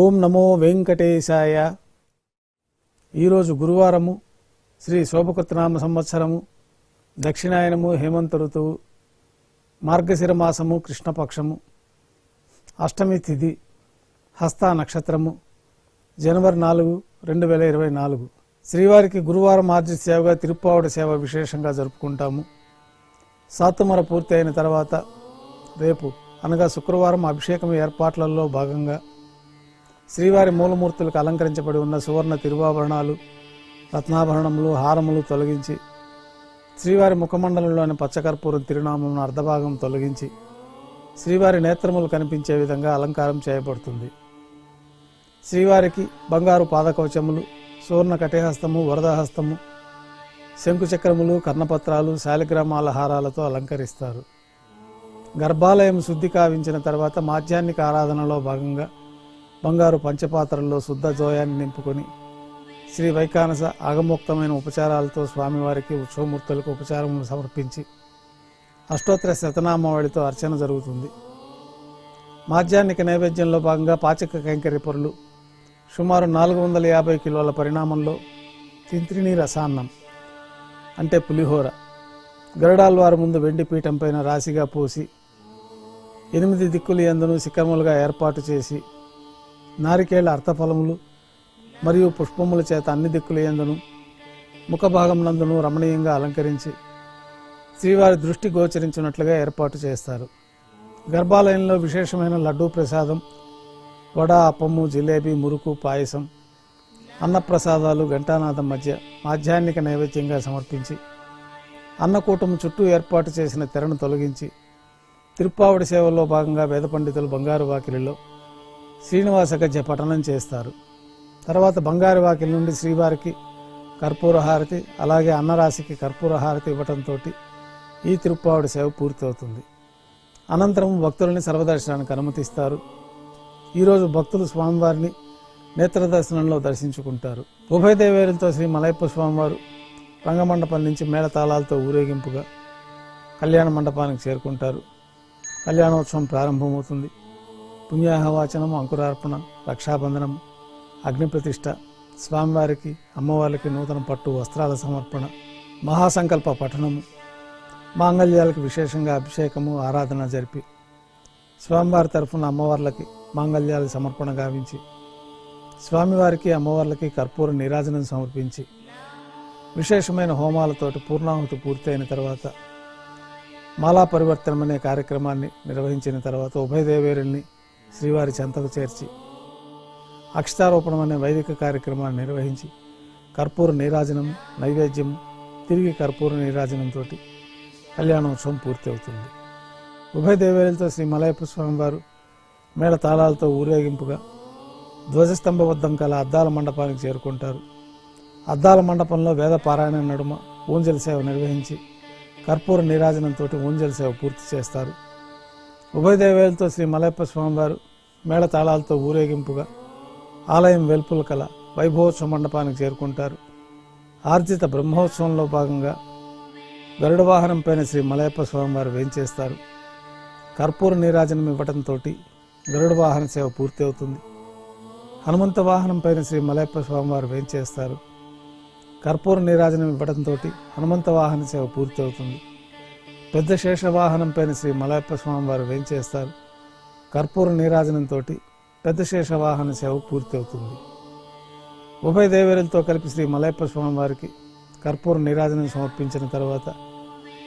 ఓం నమో వెంకటేశాయ. ఈరోజు గురువారము శ్రీ శోభకృతనామ సంవత్సరము దక్షిణాయనము హేమంత ఋతువు మార్గశిర మాసము కృష్ణపక్షము అష్టమి తిథి హస్త నక్షత్రము జనవరి నాలుగు రెండు వేల ఇరవై నాలుగు. శ్రీవారికి గురువారం ఆర్జి సేవగా తిరుప్పావడి సేవ విశేషంగా జరుపుకుంటాము. సాతుమర పూర్తి అయిన తర్వాత రేపు అనగా శుక్రవారం అభిషేకం ఏర్పాట్లలో భాగంగా శ్రీవారి మూలమూర్తులకు అలంకరించబడి ఉన్న సువర్ణ తిరువాభరణాలు రత్నాభరణములు హారములు తొలగించి శ్రీవారి ముఖమండలంలోని పచ్చకర్పూరం తిరునామం అర్ధభాగం తొలగించి శ్రీవారి నేత్రములు కనిపించే విధంగా అలంకారం చేయబడుతుంది. శ్రీవారికి బంగారు పాదకవచములు సువర్ణ కటిహస్తము వరదహస్తము శంకుచక్రములు కర్ణపత్రాలు శాలిగ్రామాల హారాలతో అలంకరిస్తారు. గర్భాలయం శుద్ధి కావించిన తర్వాత మాధ్యాన్నిక ఆరాధనలో భాగంగా బంగారు పంచపాత్రల్లో శుద్ధ జోయాన్ని నింపుకొని శ్రీ వైకానస ఆగమోక్తమైన ఉపచారాలతో స్వామివారికి ఉత్సవమూర్తులకు ఉపచారములు సమర్పించి అష్టోత్తర శతనామావళితో అర్చన జరుగుతుంది. మాధ్యాహ్నిక నైవేద్యంలో భాగంగా పాచక కైంకర్య పొరులు సుమారు నాలుగు వందల యాభై కిలోల పరిణామంలో తింత్రిని రసాన్నం అంటే పులిహోర గరుడాల్వారి ముందు వెండి పీఠం పైన రాశిగా పోసి ఎనిమిది దిక్కులు ఎందును శిఖరములుగా ఏర్పాటు చేసి నారికేళ్ళ అర్థఫలములు మరియు పుష్పముల చేత అన్ని దిక్కులయందును ముఖభాగం నందును రమణీయంగా అలంకరించి శ్రీవారి దృష్టి గోచరించినట్లుగా ఏర్పాటు చేస్తారు. గర్భాలయంలో విశేషమైన లడ్డూ ప్రసాదం వడ అప్పము జిలేబీ మురుకు పాయసం అన్నప్రసాదాలు ఘంటానాథం మధ్య మాధ్యాహ్నిక నైవేద్యంగా సమర్పించి అన్నకూటం చుట్టూ ఏర్పాటు చేసిన తెరను తొలగించి తిరుప్పావడి సేవల్లో భాగంగా వేద పండితులు బంగారు వాకిలిలో శ్రీనివాస గజ పఠనం చేస్తారు. తర్వాత బంగారు వాకిలి నుండి శ్రీవారికి కర్పూర హారతి అలాగే అన్నరాశికి కర్పూర హారతి ఇవ్వటంతో ఈ తిరుప్పావడి సేవ పూర్తవుతుంది. అనంతరం భక్తులని సర్వదర్శనానికి అనుమతిస్తారు. ఈరోజు భక్తులు స్వామివారిని నేత్ర దర్శనంలో దర్శించుకుంటారు. ఉభయ దేవేరులతో శ్రీ మలయప్ప స్వామివారు రంగమండపం నుంచి మేళతాళాలతో ఊరేగింపుగా కళ్యాణ మండపానికి చేరుకుంటారు. కళ్యాణోత్సవం ప్రారంభమవుతుంది. పుణ్యాహవాచనం అంకురార్పణ రక్షాబంధనం అగ్నిప్రతిష్ఠ స్వామివారికి అమ్మవారికి నూతన పట్టు వస్త్రాల సమర్పణ మహాసంకల్ప పఠనము మాంగళ్యాలకు విశేషంగా అభిషేకము ఆరాధన జరిపి స్వామివారి తరఫున అమ్మవార్లకి మాంగళ్యాల సమర్పణ గావించి స్వామివారికి అమ్మవార్లకి కర్పూర నీరాజనం సమర్పించి విశేషమైన హోమాలతోటి పూర్ణాహుతి పూర్తయిన తర్వాత మాలా పరివర్తనం అనే కార్యక్రమాన్ని నిర్వహించిన తర్వాత ఉభయ దేవేరుల్ని శ్రీవారి చెంతకు చేర్చి అక్షతారోపణం అనే వైదిక కార్యక్రమాన్ని నిర్వహించి కర్పూర నీరాజనం నైవేద్యం తిరిగి కర్పూర నీరాజనంతో కళ్యాణోత్సవం పూర్తి అవుతుంది ఉభయ దేవేలతో శ్రీ మలయప్ప స్వామివారు మేళ తాళాలతో ఊరేగింపుగా ధ్వజస్తంభ వద్దం కల అద్దాల మండపానికి చేరుకుంటారు. అద్దాల మండపంలో వేద పారాయణ నడుమ ఊంజల సేవ నిర్వహించి కర్పూర నీరాజనంతో ఊంజల సేవ పూర్తి చేస్తారు. ఉభయదేవేలతో శ్రీ మలయప్ప స్వామివారు మేళ తాళాలతో ఊరేగింపుగా ఆలయం వెల్పుల కల వైభవోత్సవ మండపానికి చేరుకుంటారు. ఆర్జిత బ్రహ్మోత్సవంలో భాగంగా గరుడ వాహనం పైన శ్రీ మలయప్ప స్వామివారు వేంచేస్తారు. కర్పూర నీరాజనం ఇవ్వడంతో గరుడ వాహన సేవ పూర్తి అవుతుంది హనుమంత వాహనం పైన శ్రీ మలయప్ప స్వామివారు వేంచేస్తారు. కర్పూర నీరాజనం ఇవ్వడంతో హనుమంత వాహన సేవ పూర్తి అవుతుంది పెద్ద శేషవాహనం పైన శ్రీ మలయప్ప స్వామివారు వేంచేస్తారు. కర్పూర నీరాజనంతో పెద్ద శేషవాహన సేవ పూర్తి అవుతుంది. ఉభయ దేవేరులతో కలిపి శ్రీ మలయప్ప స్వామివారికి కర్పూర నీరాజనం సమర్పించిన తర్వాత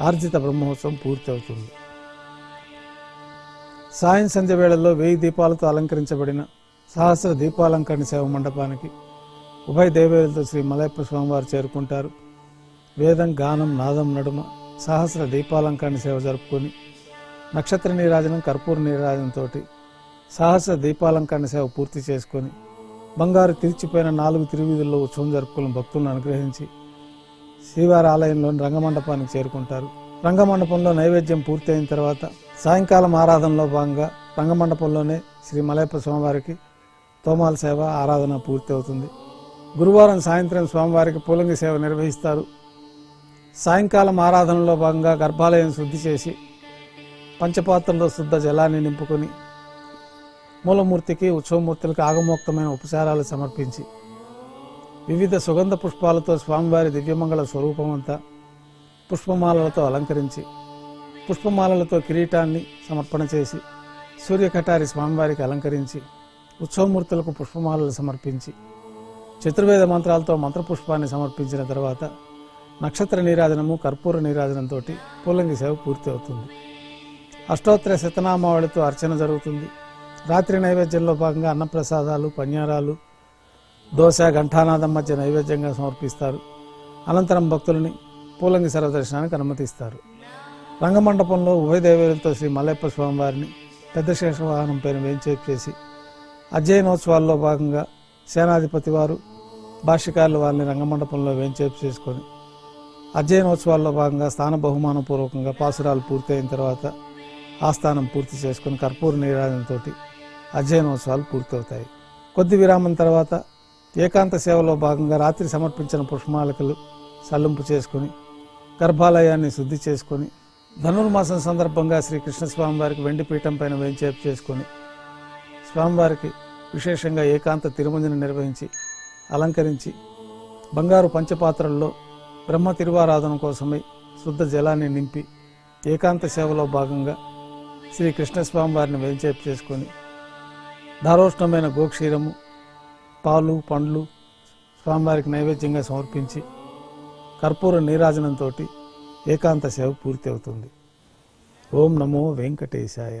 ఆర్జిత బ్రహ్మోత్సవం పూర్తి అవుతుంది. సాయం సంధ్య వేళల్లో వెయ్యి దీపాలతో అలంకరించబడిన సహస్ర దీపాలంకరణ సేవ మండపానికి ఉభయ దేవేరులతో శ్రీ మలయప్ప స్వామివారు చేరుకుంటారు. వేదం గానం నాదం నడుమ సహస్ర దీపాలంకరణ సేవ జరుపుకొని నక్షత్ర నీరాజనం కర్పూర నీరాజనంతో సహస్ర దీపాలంకరణ సేవ పూర్తి చేసుకొని బంగారు తిరిచిపోయిన నాలుగు తిరువీధుల్లో ఉత్సవం జరుపుకున్న భక్తులను అనుగ్రహించి శ్రీవారి ఆలయంలోని రంగమండపానికి చేరుకుంటారు. రంగమండపంలో నైవేద్యం పూర్తయిన తర్వాత సాయంకాలం ఆరాధనలో భాగంగా రంగమండపంలోనే శ్రీ మలయప్ప స్వామివారికి తోమాల సేవ ఆరాధన పూర్తి అవుతుంది గురువారం సాయంత్రం స్వామివారికి పూలంగి సేవ నిర్వహిస్తారు. సాయంకాలం ఆరాధనలో భాగంగా గర్భాలయం శుద్ధి చేసి పంచపాత్రలో శుద్ధ జలాన్ని నింపుకొని మూలమూర్తికి ఉత్సవమూర్తులకు ఆగమోక్తమైన ఉపచారాలు సమర్పించి వివిధ సుగంధ పుష్పాలతో స్వామివారి దివ్యమంగళ స్వరూపమంతా పుష్పమాలలతో అలంకరించి పుష్పమాలలతో కిరీటాన్ని సమర్పణ చేసి సూర్యకటారి స్వామివారికి అలంకరించి ఉత్సవమూర్తులకు పుష్పమాలలు సమర్పించి చతుర్వేద మంత్రాలతో మంత్రపుష్పాన్ని సమర్పించిన తర్వాత నక్షత్ర నీరాజనము కర్పూర నీరాజనంతో పూలంగి సేవ పూర్తి అవుతుంది. అష్టోత్తర శతనామావళితో అర్చన జరుగుతుంది. రాత్రి నైవేద్యంలో భాగంగా అన్నప్రసాదాలు పన్యారాలు దోశ ఘంటానాదం మధ్య నైవేద్యంగా సమర్పిస్తారు. అనంతరం భక్తులని పూలంగి సర్వదర్శనానికి అనుమతిస్తారు. రంగమండపంలో ఉభయ దేవేలతో శ్రీ మల్లెప్ప స్వామివారిని పెద్ద శేషవాహనం పేరు వేంచేపు చేసి అధ్యయనోత్సవాల్లో భాగంగా సేనాధిపతి వారు భాష్యకారులు వారిని రంగమండపంలో వేంచేపు చేసుకొని అధ్యయనోత్సవాల్లో భాగంగా స్థాన బహుమాన పూర్వకంగా పాసురాలు పూర్తయిన తర్వాత ఆస్థానం పూర్తి చేసుకుని కర్పూర నీరాజంతో అధ్యయనోత్సవాలు పూర్తవుతాయి. కొద్ది విరామం తర్వాత ఏకాంత సేవలో భాగంగా రాత్రి సమర్పించిన పుష్పమాలికలు సల్లింపు చేసుకుని గర్భాలయాన్ని శుద్ధి చేసుకొని ధనుర్మాసం సందర్భంగా శ్రీ కృష్ణస్వామి వారికి వెండి పీఠం పైన వేంచేపు చేసుకొని స్వామివారికి విశేషంగా ఏకాంత తిరుమంజన నిర్వహించి అలంకరించి బంగారు పంచపాత్రల్లో బ్రహ్మ తిరువారాధన కోసమై శుద్ధ జలాన్ని నింపి ఏకాంత సేవలో భాగంగా శ్రీ కృష్ణస్వామి వారిని వెంచేపు చేసుకొని ధారోష్ణమైన గోక్షీరము పాలు పండ్లు స్వామివారికి నైవేద్యంగా సమర్పించి కర్పూర నీరాజనంతో ఏకాంత సేవ పూర్తి అవుతుంది. ఓం నమో వెంకటేశాయ.